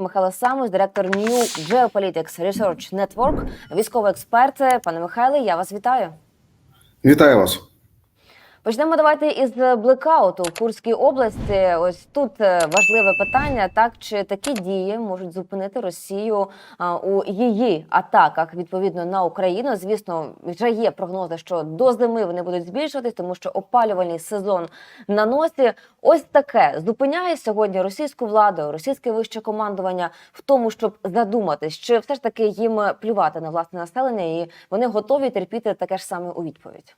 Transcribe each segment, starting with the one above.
Михайло Самус, директор New Geopolitics Research Network, військовий експерт. Пане Михайле, я вас вітаю. Вітаю вас. Почнемо давайте із блекауту в Курській області. Ось тут е, важливе питання: так чи такі дії можуть зупинити Росію у її атаках відповідно на Україну? Звісно, вже є прогнози, що до зими вони будуть збільшуватись, тому що опалювальний сезон на носі. Ось таке зупиняє сьогодні російську владу, російське вище командування в тому, щоб задуматись, чи все ж таки їм плювати на власне населення, і вони готові терпіти таке ж саме у відповідь.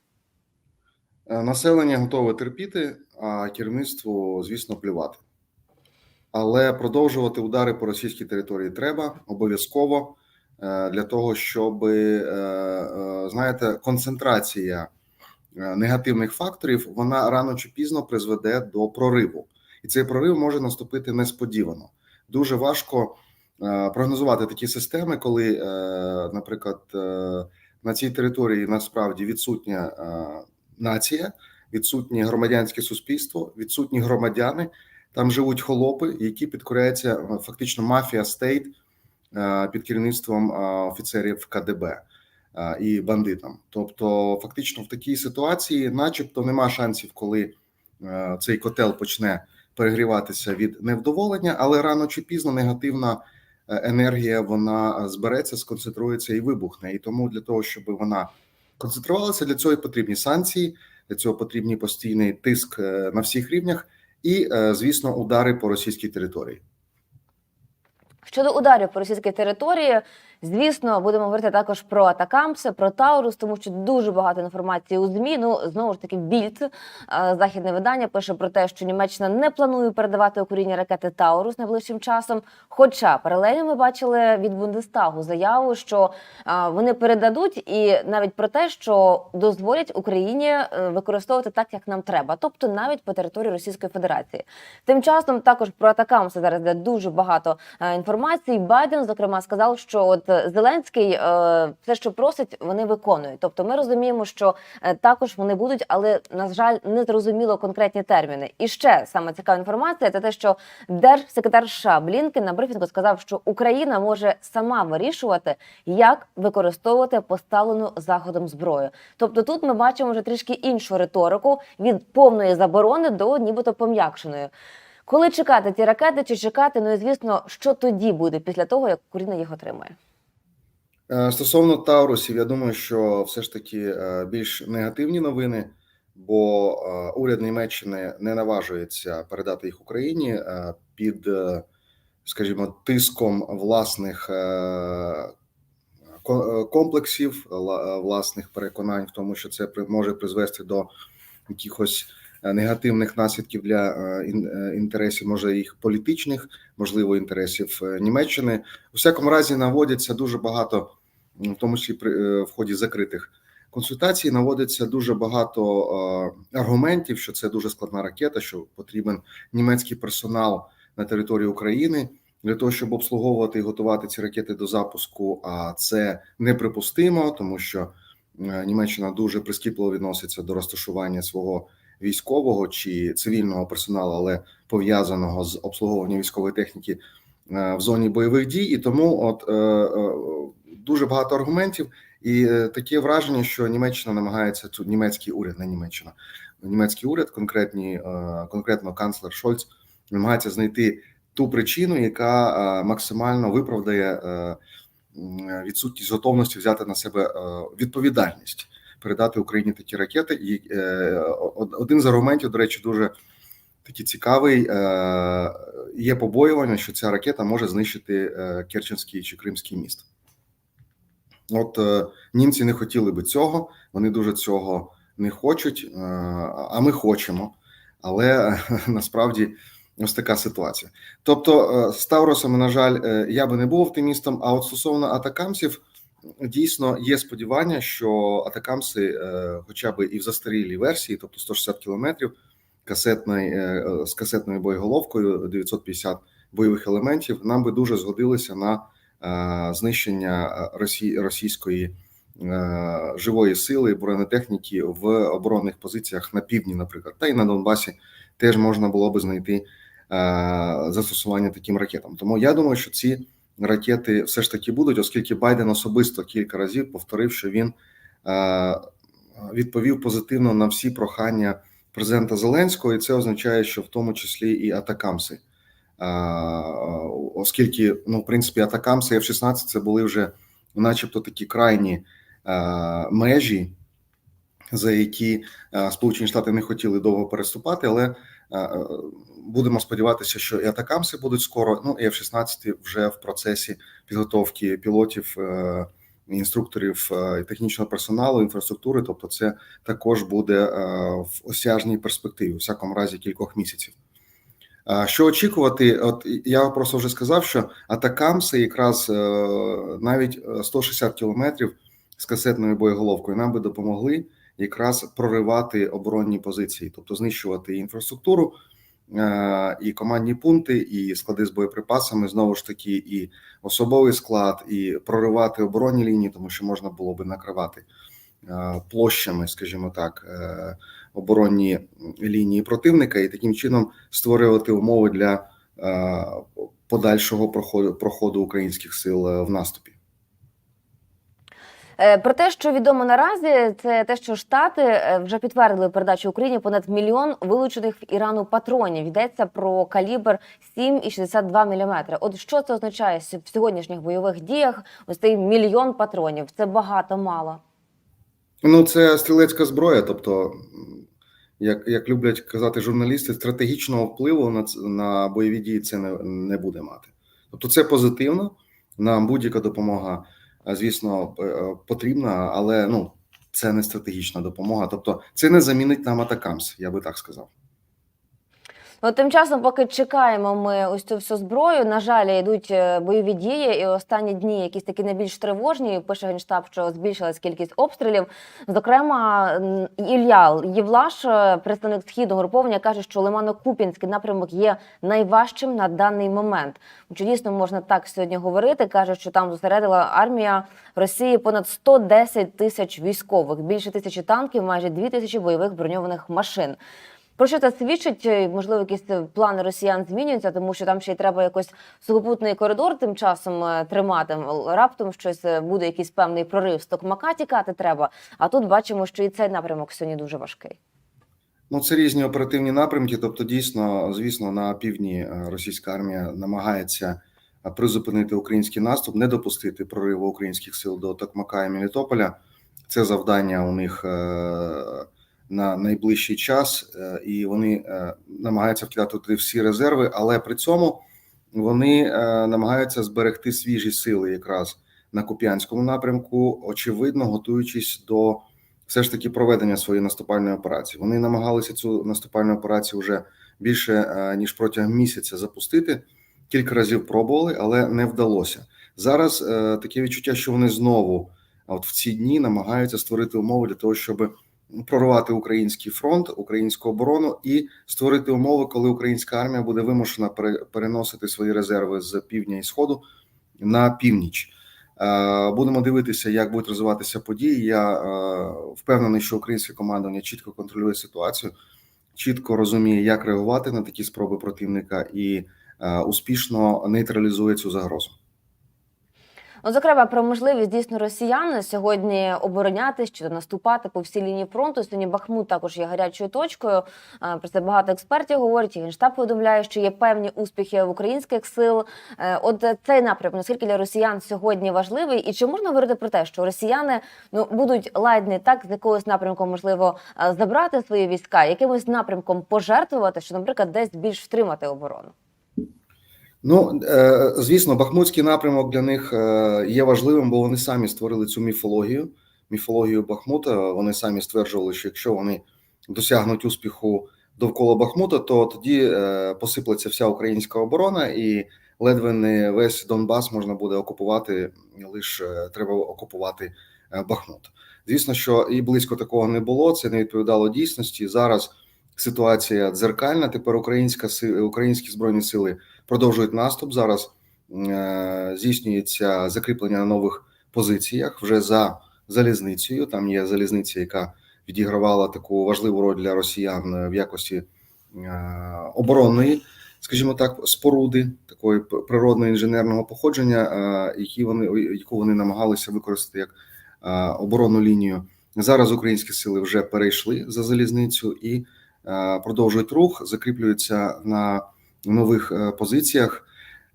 Е, Населення готове терпіти, а керівництву, звісно, плювати. Але продовжувати удари по російській території треба обов'язково е, для того, щоб е, знаєте, концентрація негативних факторів вона рано чи пізно призведе до прориву, і цей прорив може наступити несподівано. Дуже важко прогнозувати такі системи, коли, наприклад, на цій території насправді відсутня нація, відсутнє громадянське суспільство, відсутні громадяни. Там живуть холопи, які підкоряються фактично мафія стейт під керівництвом офіцерів КДБ і бандитам. Тобто, фактично, в такій ситуації, начебто, нема шансів, коли цей котел почне перегріватися від невдоволення, але рано чи пізно негативна енергія вона збереться, сконцентрується і вибухне. І тому для того, щоб вона концентрувалися. Для цього і потрібні санкції, для цього потрібні постійний тиск на всіх рівнях, і, звісно, удари по російській території. Щодо ударів по російській території, звісно, будемо говорити також про Атакамси, про Таурус, тому що дуже багато інформації у змі. Ну знову ж таки, більд західне видання пише про те, що Німеччина не планує передавати Україні ракети Таурус найближчим часом. Хоча паралельно ми бачили від Бундестагу заяву, що вони передадуть, і навіть про те, що дозволять Україні е, використовувати так, як нам треба, тобто навіть по території Російської Федерації. Тим часом також про Атакамси зараз де дуже багато е, інформації. Байден зокрема сказав, що от Зеленський е, все, що просить, вони виконують. Тобто, ми розуміємо, що е, також вони будуть, але на жаль, не зрозуміло конкретні терміни. І ще саме цікава інформація, це те, що держсекретар США Блінкен на брифінгу сказав, що Україна може сама вирішувати, як використовувати поставлену заходом зброю. Тобто, тут ми бачимо вже трішки іншу риторику від повної заборони до нібито пом'якшеної. Коли чекати ці ракети, чи чекати? Ну і звісно, що тоді буде після того, як Україна їх отримає. Стосовно Таурусів, я думаю, що все ж таки більш негативні новини, бо уряд Німеччини не наважується передати їх Україні під, скажімо, тиском власних комплексів, власних переконань в тому, що це може призвести до якихось негативних наслідків для інтересів, може їх політичних, можливо, інтересів Німеччини. У всякому разі наводяться дуже багато в тому числі при в ході закритих консультацій, наводиться дуже багато аргументів, що це дуже складна ракета, що потрібен німецький персонал на території України для того, щоб обслуговувати і готувати ці ракети до запуску. А це неприпустимо, тому що Німеччина дуже прискіпливо відноситься до розташування свого військового чи цивільного персоналу, але пов'язаного з обслуговуванням військової техніки в зоні бойових дій, і тому от дуже багато аргументів, і таке враження, що Німеччина намагається тут німецький уряд, не Німеччина, німецький уряд, конкретні конкретно канцлер Шольц, намагається знайти ту причину, яка максимально виправдає відсутність готовності взяти на себе відповідальність, передати Україні такі ракети. І один з аргументів, до речі, дуже такий цікавий. Є побоювання, що ця ракета може знищити Керченський чи Кримський міст. От е, німці не хотіли би цього, вони дуже цього не хочуть, е, а ми хочемо. Але насправді ось така ситуація. Тобто, е, з Тавросами, на жаль, я би не був оптимістом. А от стосовно атакамсів, дійсно є сподівання, що атакамси, хоча б і в застарілій версії, тобто 160 кілометрів, касетної е, з касетною боєголовкою, 950 бойових елементів, нам би дуже згодилися на знищення російської живої сили бронетехніки в оборонних позиціях на півдні, наприклад, та й на Донбасі теж можна було би знайти застосування таким ракетам. Тому я думаю, що ці ракети все ж таки будуть, оскільки Байден особисто кілька разів повторив, що він е, відповів позитивно на всі прохання президента Зеленського, і це означає, що в тому числі і атакамси. Оскільки, ну, в принципі, атакамси F-16 це були вже, начебто, такі крайні межі, за які Сполучені Штати не хотіли довго переступати, але будемо сподіватися, що і атакамси будуть скоро. Ну і F-16 вже в процесі підготовки пілотів, інструкторів технічного персоналу, інфраструктури. Тобто, це також буде в осяжній перспективі, у всякому разі кількох місяців. Що очікувати? От я просто вже сказав, що атакамси якраз е, навіть е, 160 кілометрів з касетною боєголовкою нам би допомогли якраз проривати оборонні позиції, тобто знищувати інфраструктуру, е, і командні пункти, і склади з боєприпасами, знову ж таки, і особовий склад, і проривати оборонні лінії, тому що можна було би накривати е, площами, скажімо так, е, оборонні лінії противника, і таким чином створювати умови для е, подальшого проходу проходу українських сил е, в наступі. Е, Про те, що відомо наразі, це те, що Штати вже підтвердили передачу Україні понад мільйон вилучених в Ірану патронів. Йдеться про калібр 7,62 мм. От що це означає в сьогоднішніх бойових діях? Ось цей мільйон патронів. Це багато, мало. Ну, це стрілецька зброя, тобто, як, як люблять казати журналісти, стратегічного впливу на, на бойові дії це не, не буде мати. Тобто, це позитивно. Нам будь-яка допомога, звісно, е, потрібна, але ну, це не стратегічна допомога. Тобто, це не замінить нам атакамс, я би так сказав. Ну, тим часом, поки чекаємо ми ось цю всю зброю, на жаль, йдуть е, бойові дії, і останні дні якісь такі найбільш тривожні. Пише генштаб, що збільшилась кількість обстрілів. Зокрема, м, Ілля Євлаш, е, представник східного груповання, каже, що Лимано-Купінський напрямок є найважчим на даний момент. Чи дійсно можна так сьогодні говорити? каже, що там зосередила армія Росії понад 110 тисяч військових, більше тисячі танків, майже 2 тисячі бойових броньованих машин. Про що це свідчить? Е, Можливо, якісь е, плани росіян змінюються, тому що там ще й треба якось сухопутний коридор тим часом е, тримати. Раптом щось буде якийсь певний прорив з токмака тікати треба. А тут бачимо, що і цей напрямок сьогодні дуже важкий. Ну, це різні оперативні напрямки. Тобто, дійсно, звісно, на півдні російська армія намагається призупинити український наступ, не допустити прориву українських сил до Токмака і Мелітополя. Це завдання у них е, на найближчий час, е, і вони е, намагаються вкидати туди всі резерви, але при цьому вони е, намагаються зберегти свіжі сили якраз на Куп'янському напрямку, очевидно, готуючись до все ж таки проведення своєї наступальної операції. Вони намагалися цю наступальну операцію вже більше ніж протягом місяця запустити. Кілька разів пробували, але не вдалося. Зараз таке відчуття, що вони знову, от в ці дні, намагаються створити умови для того, щоб прорвати український фронт, українську оборону і створити умови, коли українська армія буде вимушена пере- переносити свої резерви з півдня і сходу на північ. Е, Будемо дивитися, як будуть розвиватися події. Я е, впевнений, що українське командування чітко контролює ситуацію, чітко розуміє, як реагувати на такі спроби противника, і е, успішно нейтралізує цю загрозу. Ну, зокрема, про можливість дійсно росіян сьогодні оборонятись чи наступати по всій лінії фронту. Сьогодні Бахмут також є гарячою точкою. Про це багато експертів говорять. І Генштаб повідомляє, що є певні успіхи в українських сил. Е, От цей напрямок, наскільки для росіян сьогодні важливий, і чи можна говорити про те, що росіяни ну будуть ладні так з якогось напрямку можливо е, забрати свої війська, якимось напрямком пожертвувати, що, наприклад, десь більш втримати оборону? Ну е, звісно, Бахмутський напрямок для них е, є важливим, бо вони самі створили цю міфологію. Міфологію Бахмута. Вони самі стверджували, що якщо вони досягнуть успіху довкола Бахмута, то тоді е, посиплеться вся українська оборона, і ледве не весь Донбас можна буде окупувати. Лише треба окупувати Бахмут. Звісно, що і близько такого не було. Це не відповідало дійсності. Зараз ситуація дзеркальна. Тепер українська українські збройні сили продовжують наступ. Зараз е, здійснюється закріплення на нових позиціях вже за залізницею. Там є залізниця, яка відігравала таку важливу роль для росіян в якості е, оборонної скажімо так, споруди такої природно інженерного походження, е, які вони яку вони намагалися використати як оборонну лінію. Зараз українські сили вже перейшли за залізницю і продовжують рух, закріплюються на нових е, позиціях.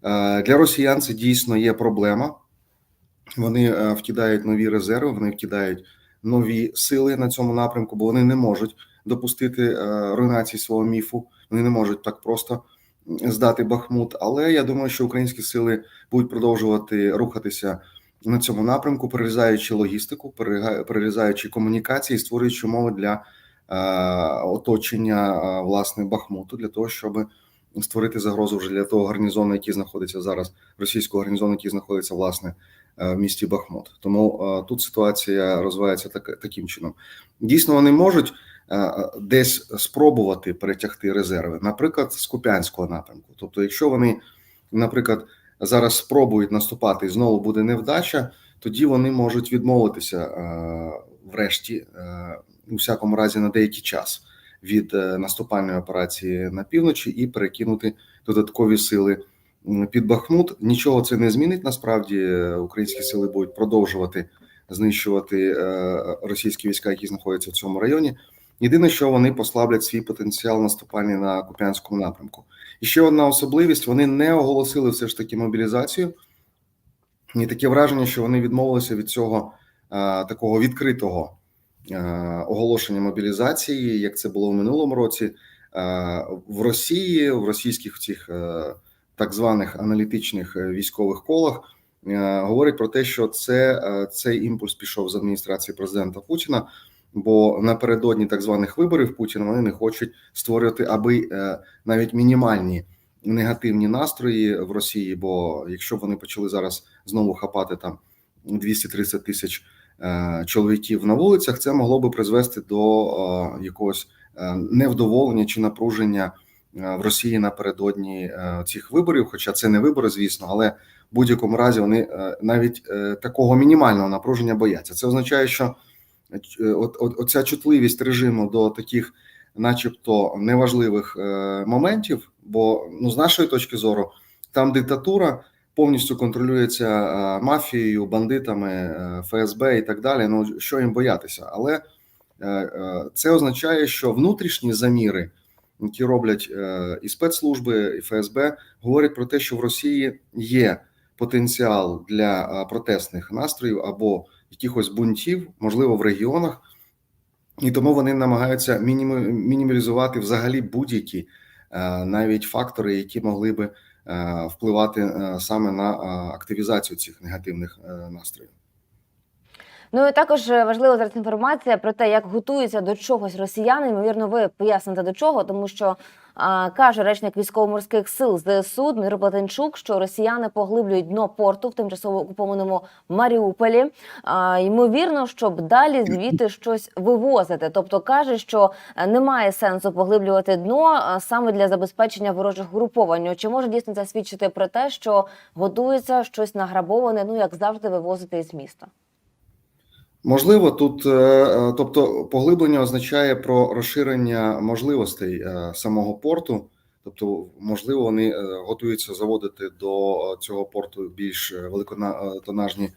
Е, Для росіян це дійсно є проблема. Вони е, вкидають нові резерви, вони вкидають нові сили на цьому напрямку, бо вони не можуть допустити руйнації свого міфу. Вони не можуть так просто здати Бахмут. Але я думаю, що українські сили будуть продовжувати рухатися на цьому напрямку, перерізаючи логістику, перерізаючи комунікації, створюючи умови для оточення власне Бахмуту для того, щоб створити загрозу вже для того гарнізону, який знаходиться зараз, російського гарнізону, який знаходиться власне е, в місті Бахмут. Тому е, тут ситуація розвивається так, таким чином. Дійсно, вони можуть е, десь спробувати перетягти резерви, наприклад, з Куп'янського напрямку. Тобто, якщо вони, наприклад, зараз спробують наступати і знову буде невдача, тоді вони можуть відмовитися врешті, у всякому разі, на деякий час від е, наступальної операції на півночі і перекинути додаткові сили під Бахмут. Нічого це не змінить. Насправді Е, українські сили будуть продовжувати знищувати е, російські війська, які знаходяться в цьому районі. Єдине, що вони послаблять свій потенціал наступальний на Куп'янському напрямку. І ще одна особливість: вони не оголосили все ж таки мобілізацію. І таке враження, що вони відмовилися від цього е, такого відкритого оголошення мобілізації, як це було в минулому році. Е, в Росії, в російських цих е, так званих аналітичних е, військових колах е, говорять про те, що це е, цей імпульс пішов з адміністрації президента Путіна. Бо напередодні так званих виборів Путіна вони не хочуть створювати аби е, навіть мінімальні негативні настрої в Росії. Бо якщо вони почали зараз знову хапати там 230 тисяч е, чоловіків на вулицях, це могло би призвести до е, якогось е, невдоволення чи напруження е, в Росії напередодні е, цих виборів. Хоча це не вибори, звісно, але в будь-якому разі вони е, навіть е, такого мінімального напруження бояться. Це означає, що е, оця чутливість режиму до таких, начебто, неважливих е, моментів. Бо ну з нашої точки зору, там диктатура повністю контролюється е, мафією, бандитами, е, ФСБ і так далі. Ну що їм боятися, але е, це означає, що внутрішні заміри, які роблять і спецслужби, і ФСБ, говорять про те, що в Росії є потенціал для протестних настроїв або якихось бунтів, можливо, в регіонах, і тому вони намагаються мінімалізувати взагалі будь-які навіть фактори, які могли би впливати е, саме на е, активізацію цих негативних е, настроїв. Ну і також е, важлива зараз інформація про те, як готуються до чогось росіяни. Ймовірно, ви поясните до чого, тому що каже речник військово-морських сил ЗСУ Дмитро Платенчук, що росіяни поглиблюють дно порту в тимчасово окупованому Маріуполі. Ймовірно, щоб далі звідти щось вивозити. Тобто каже, що е, немає сенсу поглиблювати дно саме для забезпечення ворожих груповань. Чи може дійсно це свідчити про те, що готується щось награбоване, ну як завжди, вивозити із міста? Можливо, тут, е, е, тобто, поглиблення означає про розширення можливостей е, самого порту. Тобто, можливо, вони готуються заводити до цього порту більш великотонажні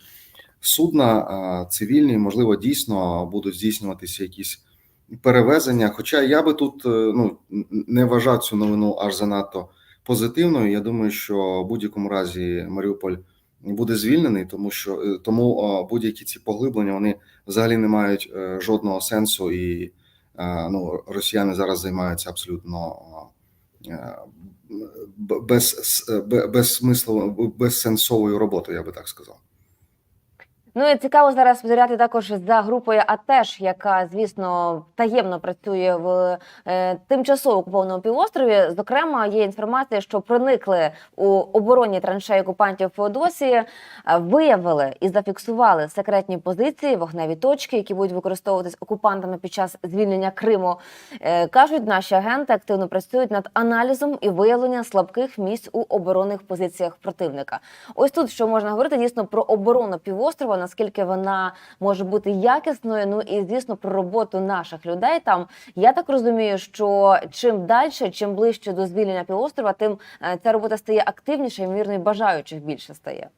судна цивільні. Можливо, дійсно будуть здійснюватися якісь перевезення. Хоча я би тут ну не вважав цю новину аж занадто позитивною. Я думаю, що в будь-якому разі Маріуполь буде звільнений, тому що е, тому будь-які ці поглиблення вони взагалі не мають е, жодного сенсу, і е, ну росіяни зараз займаються абсолютно без, без, без без б- безсмисловою, безсенсовою роботою, я би так сказав. Ну і цікаво зараз спостерігати також за групою АТЕШ, яка звісно таємно працює в е, тимчасово окупованому півострові. Зокрема, є інформація, що проникли у оборонні траншеї окупантів Феодосії, е, виявили і зафіксували секретні позиції, вогневі точки, які будуть використовуватись окупантами під час звільнення Криму. Е, кажуть, наші агенти активно працюють над аналізом і виявленням слабких місць у оборонних позиціях противника. Ось тут що можна говорити дійсно про оборону півострова. Наскільки вона може бути якісною. Ну і звісно, про роботу наших людей там. Я так розумію, що чим далі, чим ближче до звільнення півострова, тим е, ця робота стає активніше, ймовірно, і бажаючих більше стає.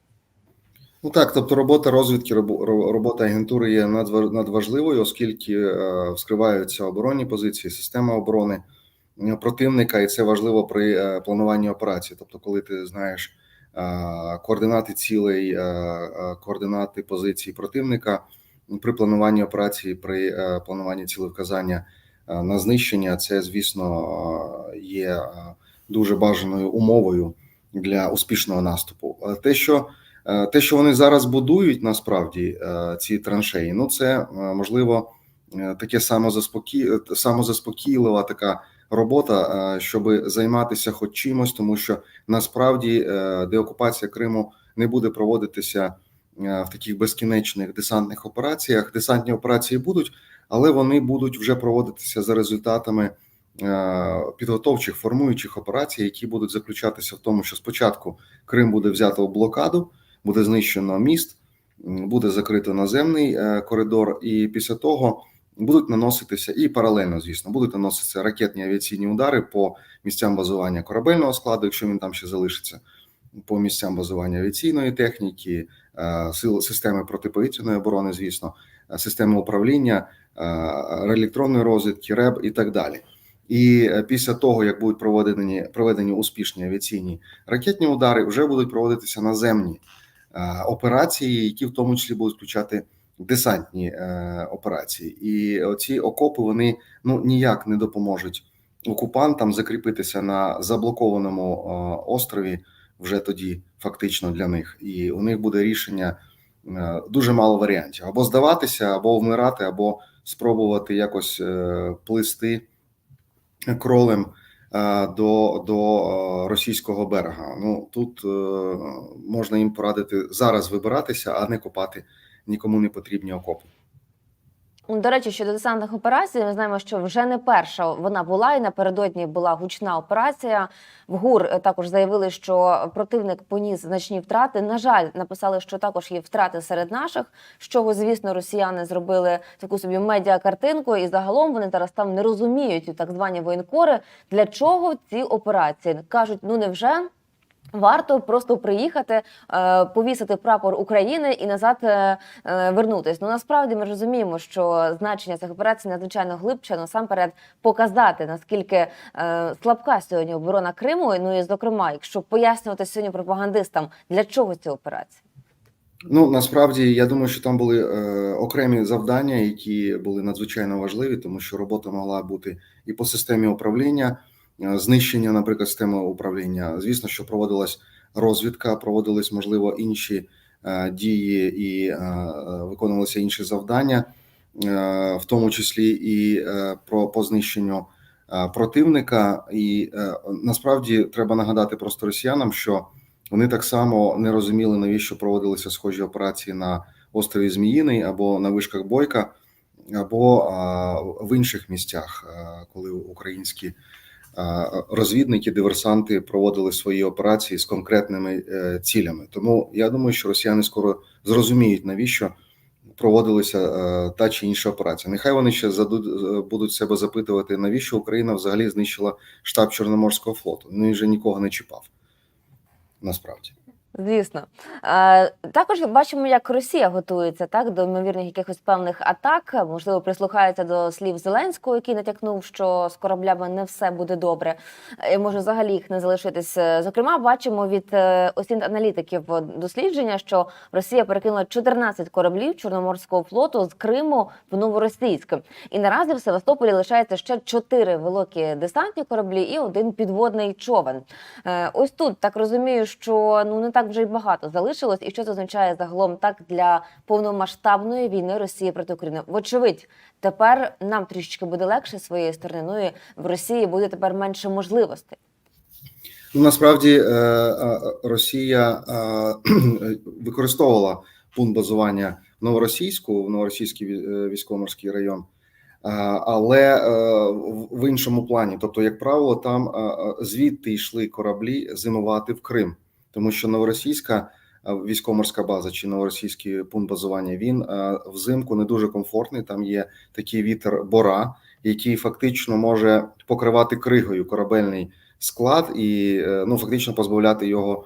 Ну так, тобто робота розвідки, робота агентури є надва- надважливою, оскільки е, вскриваються оборонні позиції, система оборони противника, і це важливо при е, плануванні операції. Тобто, коли ти знаєш координати цілей, е, е, координати позицій противника при плануванні операції, при е, плануванні цілевказання е, на знищення, це звісно е, є е, дуже бажаною умовою для успішного наступу. Е, Те, що Е, Те, що вони зараз будують, насправді е, ці траншеї, ну це е, можливо е, таке самозаспокі... е, самозаспокійлива така робота, щоб займатися хоч чимось, тому що насправді е, деокупація Криму не буде проводитися е, в таких безкінечних десантних операціях. Десантні операції будуть, але вони будуть вже проводитися за результатами е, підготовчих формуючих операцій, які будуть заключатися в тому, що спочатку Крим буде взято в блокаду буде знищено міст, буде закрито наземний е, коридор, і після того будуть наноситися і паралельно, звісно, будуть наноситися ракетні авіаційні удари по місцям базування корабельного складу, якщо він там ще залишиться, по місцям базування авіаційної техніки, е, сил системи протиповітряної оборони, звісно, е, системи управління, е, електронної розвідки, РЕБ і так далі. І після того, як будуть проведені проведені успішні авіаційні ракетні удари, вже будуть проводитися наземні операції, які в тому числі будуть включати десантні е, операції. І оці окопи вони ну ніяк не допоможуть окупантам закріпитися на заблокованому е, острові вже тоді, фактично для них. І у них буде рішення е, дуже мало варіантів: або здаватися, або вмирати, або спробувати якось е, плисти кролем е, до, до е, російського берега. Ну тут е, можна їм порадити зараз вибиратися, а не копати нікому не потрібні окопи. Ну, До речі, щодо десантних операцій, ми знаємо, що вже не перша вона була, і напередодні була гучна операція. В ГУР е, також заявили, що противник поніс значні втрати. На жаль, написали, що також є втрати серед наших. З чого, звісно, росіяни зробили таку собі медіакартинку, і загалом вони зараз там не розуміють так звані воєнкори, для чого ці операції кажуть: ну невже. Варто просто приїхати, е, повісити прапор України і назад е, е, вернутись. Ну насправді ми розуміємо, що значення цих операцій надзвичайно глибше. Насамперед показати наскільки слабка сьогодні оборона Криму. Ну і зокрема, якщо пояснювати сьогодні пропагандистам, для чого ці операції. Ну насправді я думаю, що там були е, окремі завдання, які були надзвичайно важливі, тому що робота могла бути і по системі управління, знищення, наприклад, системи управління. Звісно, що проводилась розвідка, проводились можливо інші е, дії і е, е, виконувалися інші завдання, е, в тому числі і е, про по знищенню е, противника. І е, насправді треба нагадати просто росіянам, що вони так само не розуміли, навіщо проводилися схожі операції на острові Зміїний або на вишках Бойка, або в інших місцях, коли українські розвідники, диверсанти проводили свої операції з конкретними е, цілями. Тому я думаю, що росіяни скоро зрозуміють, навіщо проводилися е, та чи інша операція. Нехай вони ще задуть, е, будуть себе запитувати, навіщо Україна взагалі знищила штаб Чорноморського флоту. Ну і вже нікого не чіпав. Насправді. Звісно, також бачимо, як Росія готується так до ймовірних якихось певних атак. Можливо, прислухається до слів Зеленського, який натякнув, що з кораблями не все буде добре. І може взагалі їх не залишитись. Зокрема, бачимо від е, осінь аналітиків дослідження, що Росія перекинула 14 кораблів Чорноморського флоту з Криму в Новоросійськ. І наразі в Севастополі лишається ще 4 великі десантні кораблі і один підводний човен. Е, Ось тут так розумію, що ну не так вже й багато залишилось, і що це означає загалом так для повномасштабної війни Росії проти України. Вочевидь, тепер нам трішечки буде легше своєї сторони. Ну і в Росії буде тепер менше можливостей. Ну, насправді е, е, Росія е, використовувала пункт базування в Новоросійську, в Новоросійський ві- військово-морський район, але в- іншому плані. Тобто, як правило, там звідти йшли кораблі зимувати в Крим, тому що Новоросійська військово-морська база чи новоросійський пункт базування, він взимку не дуже комфортний. Там є такий вітер бора, який фактично може покривати кригою корабельний склад і е, ну фактично позбавляти його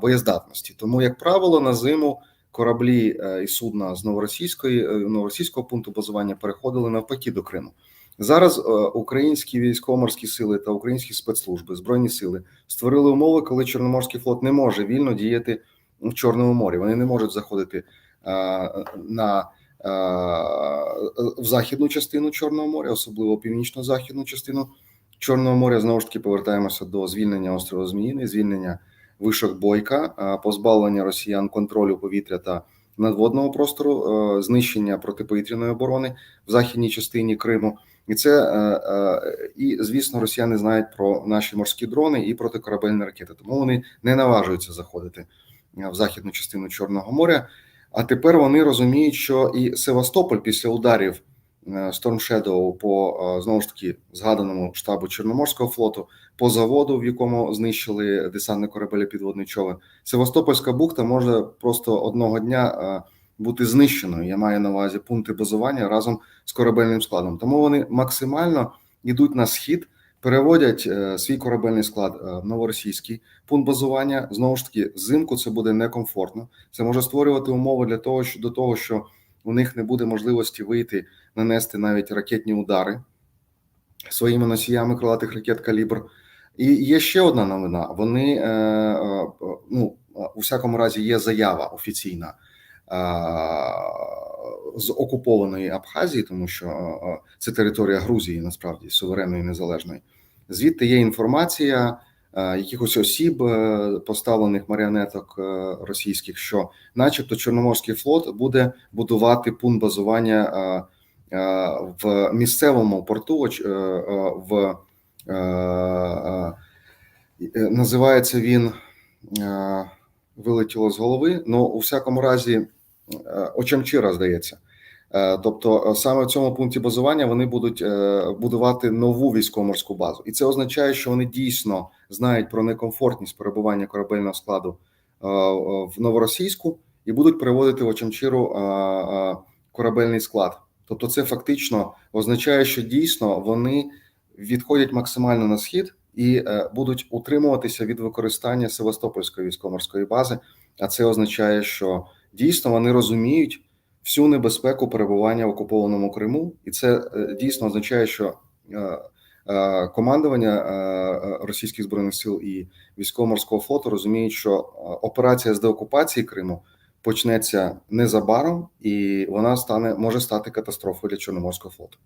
боєздатності. Тому, як правило, на зиму кораблі е, і судна з новоросійської е, новоросійського пункту базування переходили навпаки до Криму. Зараз е, українські військово-морські сили та українські спецслужби збройні сили створили умови, коли Чорноморський флот не може вільно діяти в Чорному морі. Вони не можуть заходити е, на е, в західну частину Чорного моря, особливо північно-західну частину Чорного моря. Знову ж таки повертаємося до звільнення острова Зміїний, звільнення вишок бойка, позбавлення росіян контролю повітря та надводного простору, знищення протиповітряної оборони в західній частині Криму. І це е, е, і звісно, росіяни знають про наші морські дрони і протикорабельні ракети, тому вони не наважуються заходити е, в західну частину Чорного моря. А тепер вони розуміють, що і Севастополь після ударів Storm Shadow по знову ж таки згаданому штабу Чорноморського флоту, по заводу, в якому знищили десантний корабель підводний човен, Севастопольська бухта може просто одного дня бути знищеною. Я маю на увазі пункти базування разом з корабельним складом. Тому вони максимально йдуть на схід, переводять е, свій корабельний склад е, в новоросійський пункт базування. Знову ж таки, взимку це буде некомфортно. Це може створювати умови для того, що до того, що у них не буде можливості вийти нанести навіть ракетні удари своїми носіями крилатих ракет калібр. І є ще одна новина. Вони е, ну у всякому разі є заява офіційна з окупованої Абхазії, тому що це територія Грузії, насправді суверенної незалежної. Звідти є інформація якихось осіб, е, поставлених маріонеток е, російських, що, начебто, Чорноморський флот буде будувати пункт базування в місцевому порту е, в називається він вилетіло з голови. Ну, у всякому разі, Очамчира, здається. Е, Тобто, е, саме в цьому пункті базування вони будуть е, будувати нову військово-морську базу, і це означає, що вони дійсно знають про некомфортність перебування корабельного складу в новоросійську і будуть переводити в Очамчиру корабельний склад. Тобто, це фактично означає, що дійсно вони відходять максимально на схід і будуть утримуватися від використання Севастопольської військово-морської бази. А це означає, що дійсно вони розуміють всю небезпеку перебування в окупованому Криму, і це е, дійсно означає, що е, е, командування російських збройних сил і військово-морського флоту розуміють, що операція з деокупації Криму почнеться незабаром, і вона стане може стати катастрофою для Чорноморського флоту.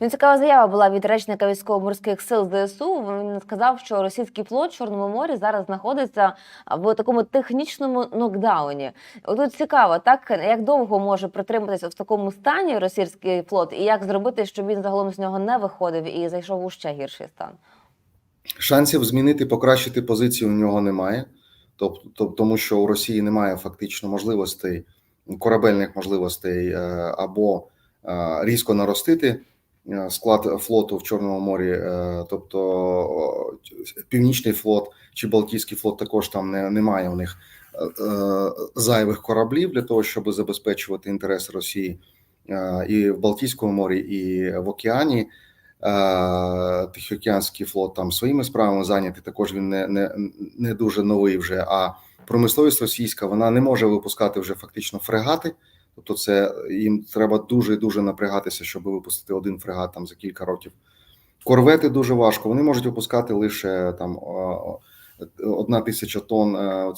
Ну, цікава заява була від речника військово-морських сил ЗСУ. Він сказав, що російський флот в Чорному морі зараз знаходиться в такому технічному нокдауні. Тут цікаво, так як довго може притриматися в такому стані російський флот, і як зробити, щоб він загалом з нього не виходив і зайшов у ще гірший стан. Шансів змінити, покращити позицію у нього немає, тобто тому, що у Росії немає фактично можливостей корабельних можливостей е, або е, різко наростити склад флоту в Чорному морі, е, тобто Північний флот чи Балтійський флот також там не, немає у них е, е, зайвих кораблів для того, щоб забезпечувати інтереси Росії е, і в Балтійському морі, і в океані. Е, Тихоокеанський флот там своїми справами зайнятий. Також він не, не, не дуже новий вже. А промисловість російська вона не може випускати вже фактично фрегати. Тобто, це їм треба дуже дуже напрягатися, щоб випустити один фрегат там за кілька років. Корвети дуже важко. Вони можуть випускати лише там одна тисяча тонн е,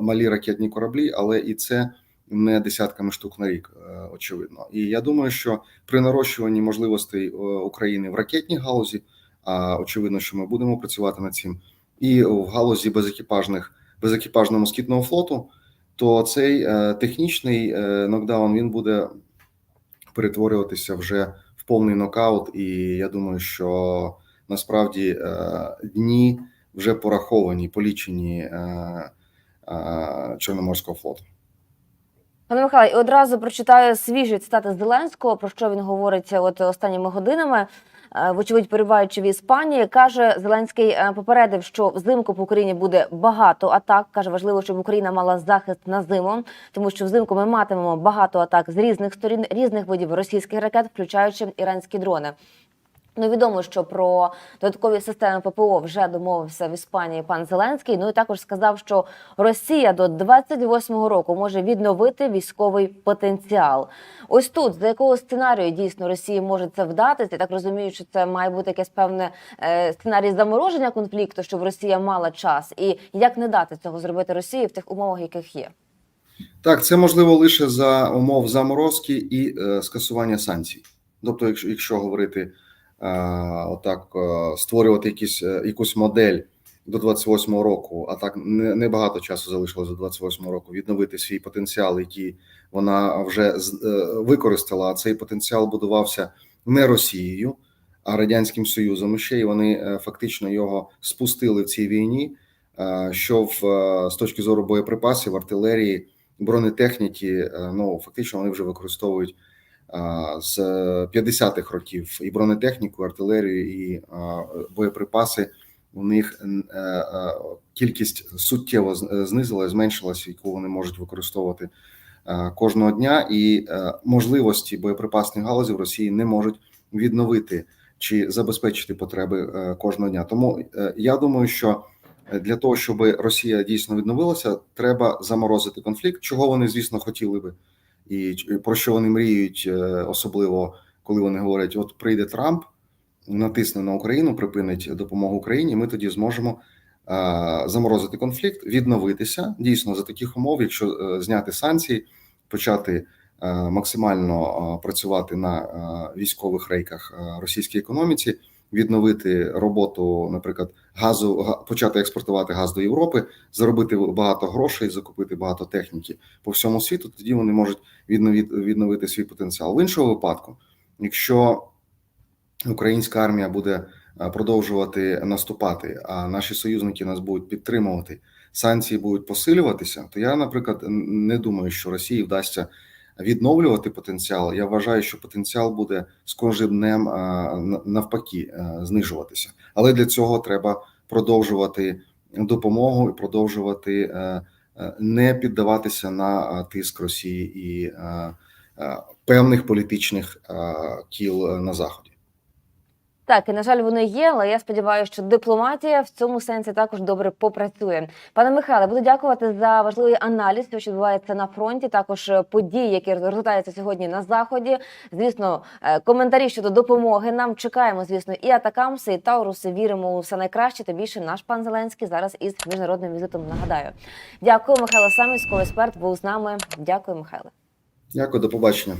малі ракетні кораблі, але і це не десятками штук на рік, е, очевидно. І я думаю, що при нарощуванні можливостей е, України в ракетній галузі, а очевидно, що ми будемо працювати над цим, і в галузі безекіпажних безекіпажного москітного флоту, то цей е, технічний е, нокдаун він буде перетворюватися вже в повний нокаут. І я думаю, що насправді е, дні вже пораховані, полічені Чорноморського флоту. Пане Михайло, і одразу прочитаю свіжі цитати Зеленського, про що він говорить от останніми годинами. Е, вочевидь перебуваючи в Іспанії, каже Зеленський е, попередив, що взимку по Україні буде багато атак. каже, важливо, щоб Україна мала захист на зиму, тому що взимку ми матимемо багато атак з різних сторін, різних видів російських ракет, включаючи іранські дрони. Ну, відомо, що про додаткові системи ППО вже домовився в Іспанії пан Зеленський. Ну і також сказав, що Росія до 28-го року може відновити військовий потенціал. Ось тут за якого сценарію дійсно Росії може це вдатися? Так розумію, що це має бути якесь певне е, сценарій замороження конфлікту, щоб Росія мала час, і як не дати цього зробити Росії в тих умовах, яких є. Так, це можливо лише за умов заморозки і е, скасування санкцій. Тобто, якщо, якщо говорити отак, е, створювати якісь, е, якусь модель до 28-го року, а так не, не багато часу залишилось до 28-го року, відновити свій потенціал, який вона вже з- е, використала. А цей потенціал будувався не Росією, а Радянським Союзом. Ще і вони е, фактично його спустили в цій війні. е, Що в е, з точки зору боєприпасів, артилерії, бронетехніки, е, ну фактично вони вже використовують з 50-х років і бронетехніку, артилерію, і боєприпаси. У них е, е, кількість суттєво е, знизилась, зменшилась, яку вони можуть використовувати кожного дня, і можливості боєприпасних галузів Росії не можуть відновити чи забезпечити потреби кожного дня. Тому я думаю, що для того, щоб Росія дійсно відновилася, треба заморозити конфлікт, чого вони, звісно, хотіли би, і про що вони мріють, е, особливо коли вони говорять: от прийде Трамп, натисне на Україну, припинить допомогу Україні. Ми тоді зможемо е, заморозити конфлікт, відновитися дійсно за таких умов, якщо е, зняти санкції, почати е, максимально е, працювати на е, військових рейках е, російській економіці, відновити роботу, наприклад, газу, почати експортувати газ до Європи, заробити багато грошей, закупити багато техніки по всьому світу. Тоді вони можуть відновити, відновити свій потенціал. В іншому випадку, якщо українська армія буде е, продовжувати наступати, а наші союзники нас будуть підтримувати, санкції будуть посилюватися, то я, наприклад, не думаю, що Росії вдасться відновлювати потенціал. Я вважаю, що потенціал буде з кожним днем навпаки е, знижуватися. Але для цього треба продовжувати допомогу і продовжувати е, е, не піддаватися на тиск Росії і певних політичних кіл на заході. Так, і на жаль, вони є, але я сподіваюся, що дипломатія в цьому сенсі також добре попрацює. Пане Михайле, буду дякувати за важливий аналіз, що відбувається на фронті. Також е, події, які розгортаються сьогодні на заході. Звісно, е, коментарі щодо допомоги. Нам чекаємо, звісно, і атакамси, і Тауруси. Віримо у все найкраще. Та більше наш пан Зеленський зараз із міжнародним візитом. Нагадаю, дякую, Михайло. Сам військовий експерт був з нами. Дякую, Михайло. Дякую, до побачення.